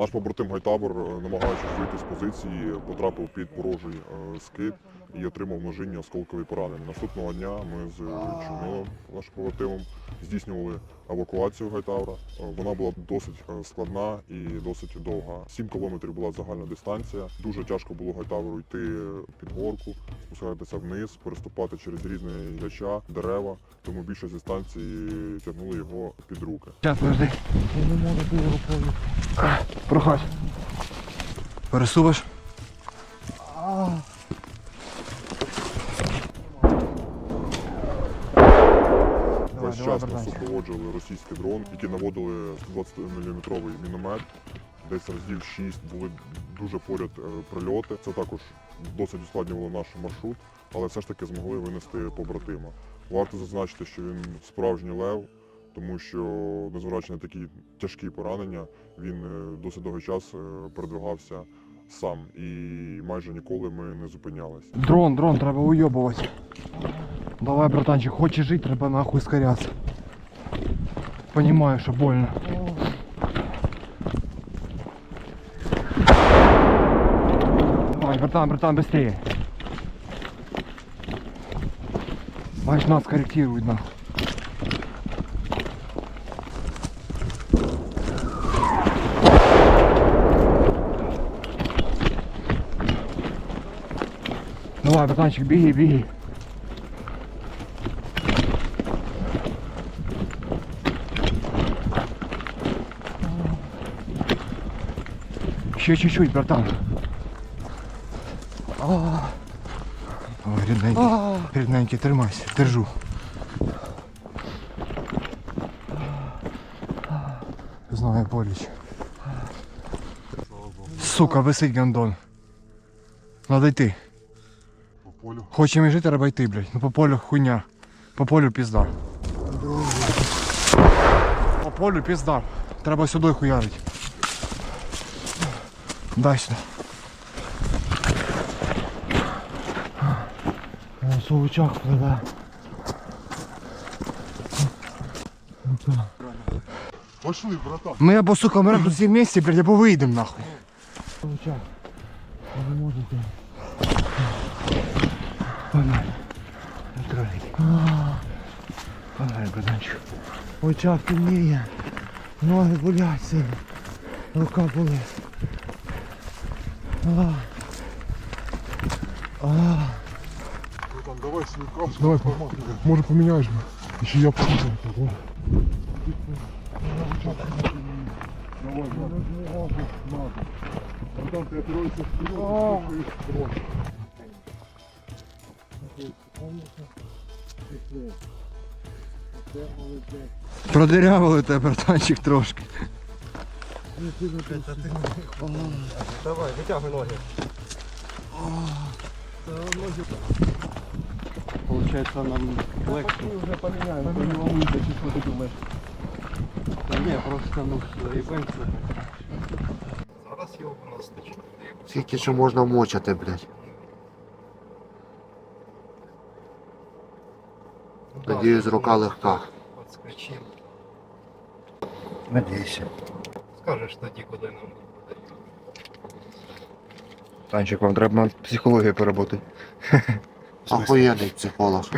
Наш побратим Гайтабор, е, намагаючись вийти з позиції, потрапив під ворожий е, скид і отримав ножинні осколкові поранення. Наступного дня ми з Чумилом, нашим побратимом, здійснювали евакуацію Гайтавра. Е, Вона була досить е, складна і досить довга. 7 кілометрів була загальна дистанція. Дуже тяжко було Гайтавру йти під горку, спускатися вниз, переступати через різні гіляча, дерева. Тому більшість дистанції тягнули його під руки. Сейчас, подожди. Я не можу бути рукою. Проходь. Пересуваєш? Нас супроводжували російський дрон, які наводили 120-мм міномет. Десь разів 6 були дуже поряд е, прильоти. Це також досить ускладнювало наш маршрут, але все ж таки змогли винести побратима. Варто зазначити, що він справжній лев, тому що, незважаючи на такі тяжкі поранення, він е, досить довгий час е, передвигався сам і майже ніколи ми не зупинялись. Дрон, дрон, треба уйобувати. Давай, братанчик, хочеш жити, треба нахуй скорятися. Понимаю, що больно. Давай, братан, братан, быстрее. Бачиш, нас корректирует нахуй. Давай, братанчик, беги, беги. Еще чуть-чуть, братан. Ой, рідненький, рідненький, тримайся, держу. Знаю, боліч. Сука, висить гандон. Надо йти. По полю Хочемо жити, треба йти, блядь. Ну по полю хуйня. По полю пізда. По полю пізда. Треба сюди хуярить. Дай сюди. О, совучак пливе. пошли, братан. Ми або, сука, ми тут всі вместе, блядь, або вийдемо нахуй. Совучак. Ви не можете. Погнали. Тролик. Погнали, братанчик. Очах темніє. Ноги болять сильно. Рука болить. А. Братан, давай каску. Давай, може поміняєш мене? Ще я послухаю. Давай, надо. Надо. Братан, ты опираешься вперед, и дрон. Продирявили тебе, братанчик, трошки. Давай, витягуй ноги. Получается нам легче. Вже поміняємо, то не просто ну заїбемося. Зараз його виносить. Скільки ще можна мочати, блядь? Надіюсь, рука легка. Подскочив. Надіюся. Скажеш тоді, коли нам. Танчик, вам треба психологію поработати. Охуєнний психолог.